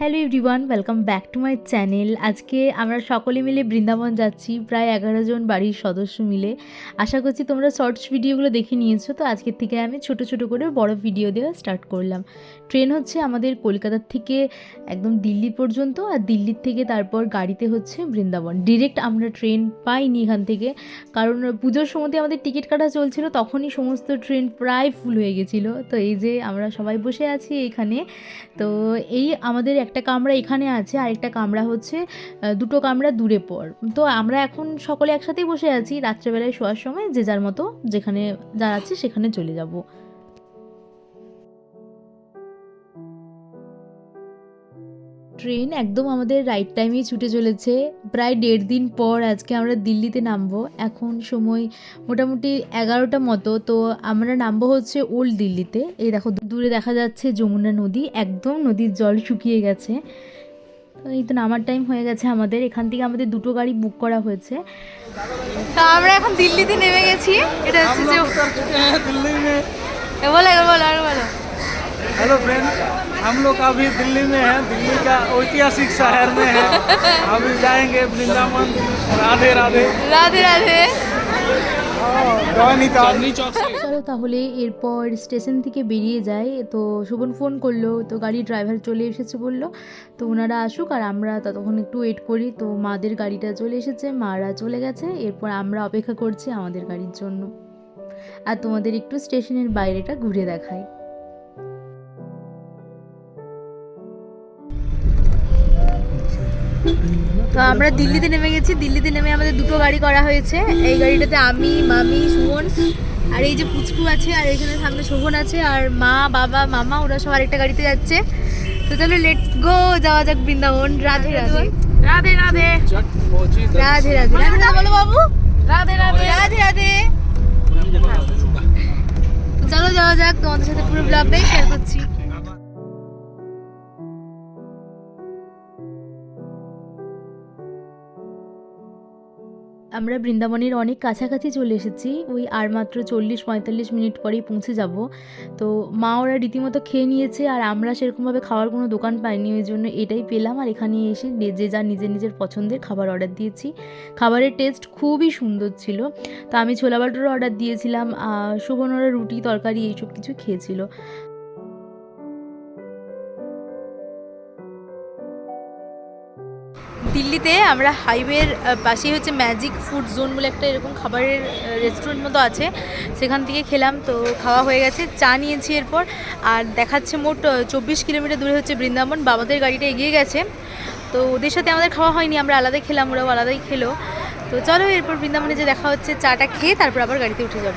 Hello everyone welcome back to my channel আজকে আমরা সকলে মিলে বৃন্দাবন যাচ্ছি, প্রায় এগারো জন বাড়ির সদস্য মিলে। আশা করছি তোমরা শর্টস ভিডিওগুলো দেখে নিয়েছো, তো আজকের থেকে আমি ছোট ছোট করে বড় ভিডিও দেওয়া স্টার্ট করলাম। ট্রেন হচ্ছে আমাদের কলকাতার থেকে একদম দিল্লি পর্যন্ত, আর দিল্লির থেকে তারপর গাড়িতে হচ্ছে বৃন্দাবন। ডিরেক্ট আমরা ট্রেন পাইনি এখান থেকে, কারণ পুজোর সময়তে আমাদের টিকিট কাটা চলছিল, তখনই সমস্ত ট্রেন প্রায় ফুল হয়ে গেছিল। তো এই যে আমরা সবাই বসে আছি এখানে, তো এই আমাদের একটা কামরা এখানে আছে আর একটা কামরা হচ্ছে দুটো কামরা দূরে পর। তো আমরা এখন সকলে একসাথেই বসে আছি, রাত্রেবেলায় শোয়ার সময় যে যার মতো যেখানে যা আছে সেখানে চলে যাব। ট্রেন একদম আমাদের রাইট টাইমেই ছুটে চলেছে। প্রায় দেড় দিন পর আজকে আমরা দিল্লিতে নামবো। এখন সময় মোটামুটি এগারোটা মতো। তো আমরা নামবো হচ্ছে ওল্ড দিল্লিতে। এই দেখো দূরে দেখা যাচ্ছে যমুনা নদী। একদম নদীর জল শুকিয়ে গেছে। এই তো নামার টাইম হয়ে গেছে আমাদের। এখান থেকে আমাদের দুটো গাড়ি বুক করা হয়েছে। তো আমরা এখন দিল্লিতে নেমে গেছি। এটা হচ্ছে যে বলো বলো। हेलो फ्रेंड हम लोग अभी दिल्ली में हैं दिल्ली का ऐतिहासिक शहर में हैं अभी जाएंगे वृंदावन राधे राधे রাধে রাধে चांदनी चौक से চলো তাহলে এরপর স্টেশন থেকে বেরিয়ে যাই তো শোভন ফোন করলো তো গাড়ি ড্রাইভার চলে এসেছে বললো তো ওনারা আসুক আর আমরা ততক্ষণ একটু ওয়েট করি তো মাদের গাড়িটা চলে এসেছে মারা চলে গেছে এরপর আমরা অপেক্ষা করছি আমাদের গাড়ির জন্য আর তোমাদের একটু স্টেশনের বাইরেটা ঘুরে দেখাই তো আমরা দিল্লিতে নেমে গেছি। দিল্লিতে নেমে আমাদের দুটো গাড়ি করা হয়েছে। এই গাড়িটাতে আমি মামি সুমন আর এই যে পুচকু আছে আর এখানে সামনে শোভন আছে আর মা বাবা মামা ওরা সব আরেকটা গাড়িতে যাচ্ছে। তো চলো লেটস গো যাওয়া যাক বৃন্দাবন। রাধে রাধে। রাধে রাধে। রাধে রাধে। রাধে না বলো বাবু। রাধে রাধে। রাধে রাধে। চলো যাওয়া যাক। তোমাদের সাথে পুরো ব্লগটাই শেয়ার করছি। আমরা বৃন্দাবনের অনেক কাছাকাছি চলে এসেছি। ওই আর মাত্র চল্লিশ পঁয়তাল্লিশ মিনিট পরেই পৌঁছে যাব। তো মা ওরা রীতিমতো খেয়ে নিয়েছে আর আমরা সেরকমভাবে খাওয়ার কোনো দোকান পাইনি, ওই জন্য এটাই পেলাম। আর এখানে এসে যে যা নিজের নিজের পছন্দের খাবার অর্ডার দিয়েছি। খাবারের টেস্ট খুবই সুন্দর ছিল। তো আমি ছোলা বাটোরও অর্ডার দিয়েছিলাম শোভন ওরা রুটি, তরকারি, এইসব কিছু খেয়েছিল। দিল্লিতে আমরা হাইওয়ের পাশেই হচ্ছে ম্যাজিক ফুড জোন বলে একটা এরকম খাবারের রেস্টুরেন্ট মতো আছে। সেখান থেকে খেলাম, তো খাওয়া হয়ে গেছে, চা নিয়েছি এরপর। আর দেখাচ্ছে মোট চব্বিশ কিলোমিটার দূরে হচ্ছে বৃন্দাবন। বাবাদের গাড়িটা এগিয়ে গেছে। তো ওদের সাথে আমাদের খাওয়া হয়নি, আমরা আলাদাই খেলাম, ওরাও আলাদাই খেলো। তো চলো এরপর বৃন্দাবনে যে দেখা হচ্ছে, চাটা খেয়ে তারপর আবার গাড়িতে উঠে যাব।